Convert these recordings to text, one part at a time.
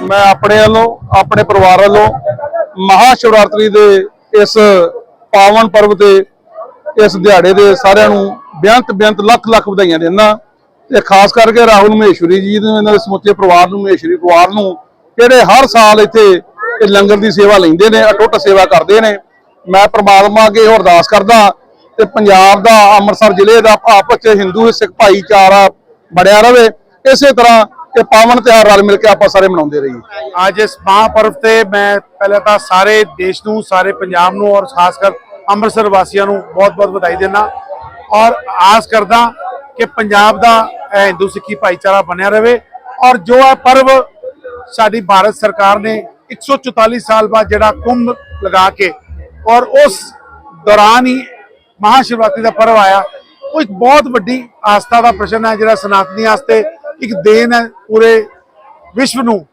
ਮੈਂ ਆਪਣੇ ਵੱਲੋਂ, ਆਪਣੇ ਪਰਿਵਾਰ ਵੱਲੋਂ ਮਹਾ ਸ਼ਿਵਰਾਤਰੀ ਦੇ ਇਸ ਪਾਵਨ ਪਰਵ ਤੇ ਇਸ ਦਿਹਾੜੇ ਦੇ ਸਾਰਿਆਂ ਨੂੰ ਬੇਅੰਤ ਬੇਅੰਤ ਲੱਖ ਲੱਖ ਵਧਾਈਆਂ ਦਿੰਦਾ ਤੇ ਖਾਸ ਕਰਕੇ ਰਾਹੁਲ ਮਹੇਸ਼ਵਰੀ ਜੀ ਨੂੰ, ਇਹਨਾਂ ਦੇ ਸਮੁੱਚੇ ਪਰਿਵਾਰ ਨੂੰ, ਮਹੇਸ਼ਵਰੀ ਪਰਿਵਾਰ ਨੂੰ, ਜਿਹੜੇ ਹਰ ਸਾਲ ਇੱਥੇ ਇਹ ਲੰਗਰ ਦੀ ਸੇਵਾ ਲੈਂਦੇ ਨੇ, ਅਟੁੱਟ ਸੇਵਾ ਕਰਦੇ ਨੇ। ਮੈਂ ਪ੍ਰਮਾਤਮਾ ਅੱਗੇ ਇਹ ਅਰਦਾਸ ਕਰਦਾ ਤੇ ਪੰਜਾਬ ਦਾ, ਅੰਮ੍ਰਿਤਸਰ ਜ਼ਿਲ੍ਹੇ ਦਾ ਆਪਸ ਚ ਹਿੰਦੂ ਸਿੱਖ ਭਾਈਚਾਰਾ ਬੜਿਆ ਰਵੇ। ਇਸੇ ਤਰ੍ਹਾਂ ਇਹ ਪਾਵਨ ਤਿਉਹਾਰ ਰਲ ਮਿਲ ਕੇ ਆਪਾਂ ਸਾਰੇ ਮਨਾਉਂਦੇ ਰਹੀਏ। ਅੱਜ ਇਸ ਮਹਾਂਪਰਵ ਤੇ ਮੈਂ ਪਹਿਲਾਂ ਤਾਂ ਸਾਰੇ ਦੇਸ਼ ਨੂੰ, ਸਾਰੇ ਪੰਜਾਬ ਨੂੰ ਔਰ ਖਾਸ ਕਰ ਅੰਮ੍ਰਿਤਸਰ ਵਾਸੀਆਂ ਨੂੰ ਬਹੁਤ-ਬਹੁਤ ਵਧਾਈ ਦਿੰਦਾ ਔਰ ਆਸ ਕਰਦਾ ਕਿ ਪੰਜਾਬ ਦਾ ਇਹ ਹਿੰਦੂ ਸਿੱਖੀ ਭਾਈਚਾਰਾ ਬਣਿਆ ਰਵੇ ਔਰ ਜੋ ਇਹ ਪਰਵ ਸਾਡੀ ਭਾਰਤ ਸਰਕਾਰ ਨੇ 144 ਸਾਲ ਬਾਅਦ ਜਿਹੜਾ ਕੁੰਭ ਲਗਾ ਕੇ ਔਰ ਉਸ ਦੌਰਾਨ ਹੀ ਮਹਾਸ਼ਿਵਰਾਤਰੀ ਦਾ ਪਰਵ ਆਇਆ, ਉਹ ਇੱਕ ਬਹੁਤ ਵੱਡੀ ਆਸਥਾ ਦਾ ਪ੍ਰਸ਼ਨ ਹੈ ਜਿਹੜਾ ਸਨਾਤਨੀ ਵਾਸਤੇ ਇੱਕ ਦੇਣ ਹੈ ਪੂਰੇ ਵਿਸ਼ਵ ਨੂੰ।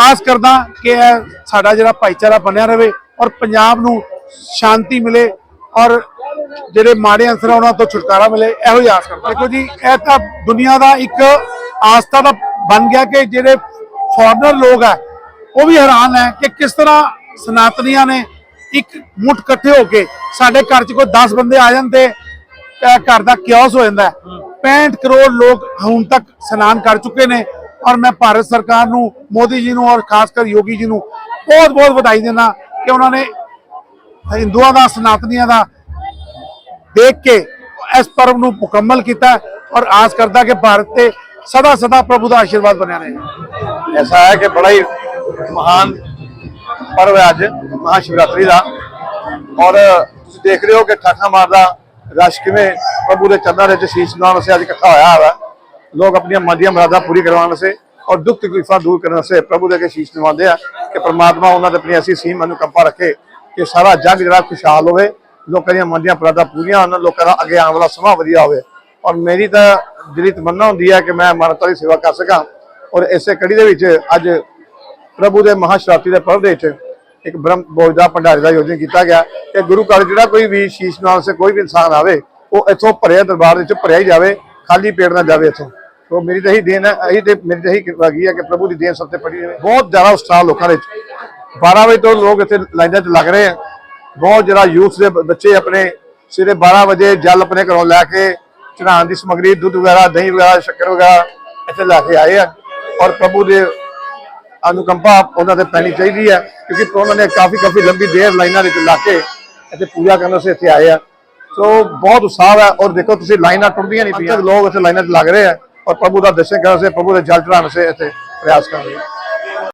ਆਸ ਕਰਦਾ ਕਿ ਇਹ ਸਾਡਾ ਜਿਹੜਾ ਭਾਈਚਾਰਾ ਬਣਿਆ ਰਵੇ ਔਰ ਪੰਜਾਬ ਨੂੰ ਸ਼ਾਂਤੀ ਮਿਲੇ ਔਰ ਜਿਹੜੇ ਮਾੜੇ ਅੰਸਰ ਉਹਨਾਂ ਤੋਂ ਛੁਟਕਾਰਾ ਮਿਲੇ ਇਹੋ ਹੀ ਆਸ ਕਰਦਾ। ਦੇਖੋ ਜੀ ਇਹ ਤਾਂ ਦੁਨੀਆ ਦਾ ਇੱਕ ਆਸਥਾ ਦਾ ਬਣ ਗਿਆ ਕਿ ਜਿਹੜੇ ਫੋਰਨਰ ਲੋਕ ਆ ਉਹ ਵੀ ਹੈਰਾਨ ਹੈ ਕਿ ਕਿਸ ਤਰ੍ਹਾਂ ਸਨਾਤਨੀਆਂ ਨੇ ਇੱਕ ਮੁੱਠ ਇਕੱਠੇ ਹੋ ਕੇ ਸਾਡੇ ਘਰ 'ਚ ਕੋਈ 10 ਬੰਦੇ ਆ ਇਹ ਘਰ ਦਾ ਕਿਓਸ ਹੋ ਜਾਂਦਾ 65 ਕਰੋੜ ਲੋਕ ਹੁਣ ਤੱਕ ਸਨਾਨ ਕਰ ਚੁੱਕੇ ਨੇ ਔਰ ਮੈਂ ਭਾਰਤ ਸਰਕਾਰ ਨੂੰ, ਮੋਦੀ ਜੀ ਨੂੰ ਔਰ ਖਾਸ ਕਰ ਯੋਗੀ ਜੀ ਨੂੰ ਬਹੁਤ ਬਹੁਤ ਵਧਾਈ ਦਿੰਦਾ ਕਿ ਉਹਨਾਂ ਨੇ ਹਿੰਦੂਆਂ ਦਾ, ਸਨਾਤਨੀਆਂ ਦਾ ਦੇਖ ਕੇ ਇਸ ਪਰਵ ਨੂੰ ਮੁਕੰਮਲ ਕੀਤਾ ਔਰ ਆਸ ਕਰਦਾ ਕਿ ਭਾਰਤ ਤੇ ਸਦਾ ਸਦਾ ਪ੍ਰਭੂ ਦਾ ਆਸ਼ੀਰਵਾਦ ਬਣਿਆ ਰਹੇ। ਐਸਾ ਹੈ ਕਿ ਬੜਾ ਹੀ ਮਹਾਨ ਪਰਵ ਹੈ ਅੱਜ, ਮਹਾਸ਼ਿਵਰਾਤਰੀ ਦਾ। ਔਰ ਤੁਸੀਂ ਦੇਖ ਰਹੇ ਹੋ ਕਿ ਠਾਠਾ ਮਾਰਦਾ ਰਸ਼ ਕਿਵੇਂ ਪ੍ਰਭੂ ਦੇ ਚਰਨਾਂ ਵਿੱਚ ਸ਼ੀਸ਼ ਨਵਾਉਣ ਵਾਸਤੇ ਅੱਜ ਇਕੱਠਾ ਹੋਇਆ ਹੋਇਆ ਲੋਕ ਆਪਣੀਆਂ ਮਨ ਦੀਆਂ ਮਰਾਦਾਂ ਪੂਰੀ ਕਰਵਾਉਣ ਵਾਸਤੇ ਔਰ ਦੁੱਖ ਤਕਲੀਫਾਂ ਦੂਰ ਕਰਨ ਵਾਸਤੇ ਪ੍ਰਭੂ ਦੇ ਅੱਗੇ ਸ਼ੀਸ਼ ਨਿਵਾਉਂਦੇ ਆ ਕਿ ਪ੍ਰਮਾਤਮਾ ਉਹਨਾਂ ਤੇ ਆਪਣੀ ਐਸੀ ਸੀਮ ਕੰਪਾ ਰੱਖੇ ਕਿ ਸਾਰਾ ਜੱਗ ਜਿਹੜਾ ਖੁਸ਼ਹਾਲ ਹੋਵੇ, ਲੋਕਾਂ ਦੀਆਂ ਮਨਦੀਆਂ ਮੁਰਾਦਾਂ ਪੂਰੀਆਂ ਹੋਣ, ਲੋਕਾਂ ਦਾ ਅੱਗੇ ਆਉਣ ਵਾਲਾ ਸਮਾਂ ਵਧੀਆ ਹੋਵੇ। ਔਰ ਮੇਰੀ ਤਾਂ ਦਿਲੀ ਤਮੰਨਾ ਹੁੰਦੀ ਹੈ ਕਿ ਮੈਂ ਮਾਨਵਤਾ ਦੀ ਸੇਵਾ ਕਰ ਸਕਾਂ ਔਰ ਇਸੇ ਕੜੀ ਦੇ ਵਿੱਚ ਅੱਜ ਪ੍ਰਭੂ ਦੇ ਮਹਾਸ਼ਿਵਰਾਤਰੀ ਦੇ ਪਰਵ ਦੇ ਵਿੱਚ ਇੱਕ ਬ੍ਰਹਮ ਭੋਜ ਦਾ ਭੰਡਾਰੇ ਦਾ ਆਯੋਜਨ ਕੀਤਾ ਗਿਆ। ਕਿ ਗੁਰੂ ਘਰ ਜਿਹੜਾ ਕੋਈ ਵੀ ਸ਼ੀਸ਼ ਨਾਲ ਸੇ ਕੋਈ ਵੀ ਇਨਸਾਨ ਆਵੇ ਉਹ ਇੱਥੋਂ ਭਰਿਆ ਦਰਬਾਰ ਵਿੱਚ ਭਰਿਆ ਹੀ ਜਾਵੇ, ਖਾਲੀ ਪੇਟ ਨਾ ਜਾਵੇ ਇੱਥੋਂ। ਸੋ ਮੇਰੀ ਤਾਂ ਇਹੀ ਦੇਣ ਹੈ, ਇਹੀ ਤੇ ਮੇਰੀ ਤਾਂ ਇਹੀ ਕਿਰਪਾ ਕੀ ਹੈ ਕਿ ਪ੍ਰਭੂ ਦੀ ਦੇਣ ਸਭ ਤੇ ਪੜੀ ਜਾਵੇ ਬਹੁਤ ਜ਼ਿਆਦਾ ਉਤਸ਼ਾਹ ਲੋਕਾਂ ਦੇ ਵਿੱਚ। 12 ਵਜੇ ਤੋਂ ਲੋਕ ਇੱਥੇ ਲਾਈਨਾਂ 'ਚ ਲੱਗ ਰਹੇ ਆ। ਬਹੁਤ ਜ਼ਿਆਦਾ ਯੂਥ ਦੇ ਬੱਚੇ ਆਪਣੇ, ਸਵੇਰੇ 12 ਵਜੇ ਜਲ ਆਪਣੇ ਘਰੋਂ ਲੈ ਕੇ ਚੜਾਉਣ ਦੀ ਸਮਗਰੀ, ਦੁੱਧ ਵਗੈਰਾ, ਦਹੀਂ ਵਗੈਰਾ, ਸ਼ੱਕਰ ਵਗੈਰਾ ਇੱਥੇ ਲੈ ਕੇ ਆਏ ਆ। ਔਰ ਪ੍ਰਭੂ ਦੇ ਅਨੁਕੰਪਾ ਉਹਨਾਂ ਤੇ ਪੈਣੀ ਚਾਹੀਦੀ ਹੈ, ਕਿਉਂਕਿ ਉਹਨਾਂ ਨੇ ਕਾਫੀ ਕਾਫੀ ਲੰਬੀ ਦੇਰ ਲਾਈਨਾਂ ਵਿੱਚ ਲਾ ਕੇ ਇੱਥੇ ਪੂਜਾ ਕਰਨ ਵਾਸਤੇ ਇੱਥੇ ਆਏ ਆ। ਸੋ ਬਹੁਤ ਉਤਸ਼ਾਹ ਹੈ ਔਰ ਦੇਖੋ ਤੁਸੀਂ ਲਾਈਨਾਂ ਟੁੱਟਦੀਆਂ ਨਹੀਂ ਪਈਆਂ। ਲੋਕ ਇੱਥੇ ਲਾਈਨਾਂ 'ਚ ਲੱਗ ਰਹੇ ਆ ਔਰ ਪ੍ਰਭੂ ਦਾ ਦਰਸ਼ਨ ਕਰਨ ਵਾਸਤੇ, ਪ੍ਰਭੂ ਦੇ ਜਲ ਚੜਾਉਣ ਵਾਸਤੇ ਇੱਥੇ ਪ੍ਰਯਾਸ ਕਰ ਰਹੇ ਆ।